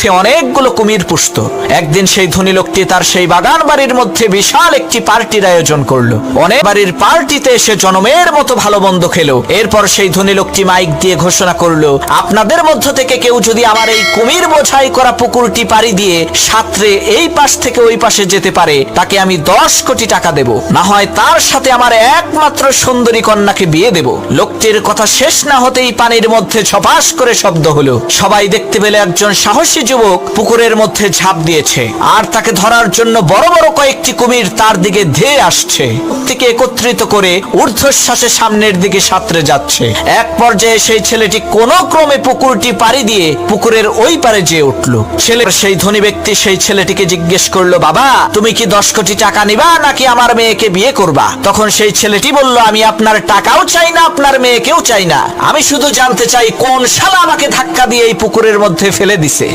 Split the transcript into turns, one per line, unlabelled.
সে অনেকগুলো কুমির পুষত। একদিন সেই ধনী লোকটি তার সেই বাগান বাড়ির মধ্যে বিশাল একটি পার্টির আয়োজন করল। অনেক বাড়ির পার্টিতে এসে জনমের মতো ভালো মন্দ খেলো। এরপর সেই ধনী লোকটি মাইক দিয়ে ঘোষণা করল, আপনাদের মধ্য থেকে কেউ যদি আমার এই কুমির বোঝাই করা পুকুরটি পাড়ি দিয়ে সাঁতরে এই পাশ থেকে ওই পাশে যেতে পারে, তাকে আমি দশ কোটি টাকা দেব। না হয় তার সাথে আমার একমাত্র সুন্দরী কন্যাকে বিয়ে দেব। লোকটির কথা শেষ না হতেই পানির মধ্যে ছপাস করে শব্দ হলো। সবাই দেখতে পেলে একজন সাহসী যুবক পুকুরের মধ্যে ঝাঁপ দিয়েছে। আর তাকে ধরার জন্য বড় বড় কয়েকটি কুমির তার দিকে ধেয়ে আসছে। থেকে একত্রিত করে ঊর্ধ্বশ্বাসে সামনের দিকে সাঁতরে যাচ্ছে। এক পর্যায়ে সেই ছেলেটি কোনো ক্রমে পুকুরটি পাড়ি দিয়ে পুকুরের ওই পারে যেয়ে উঠল। ছেলের সেই ধনী ব্যক্তি সেই ছেলেটিকে জিজ্ঞেস করল, বাবা, তুমি কি দশ কোটি টাকা নিবা নাকি আমার মেয়েকে বিয়ে করবা? তখন সেই ছেলেটি বলল, আমি আপনার টাকাও চাই না, আপনার মেয়েকেও চাই না। আমি শুধু জানতে চাই কোন শালা আমাকে ধাক্কা দিয়ে এই পুকুরের মধ্যে ফেলে দিছে।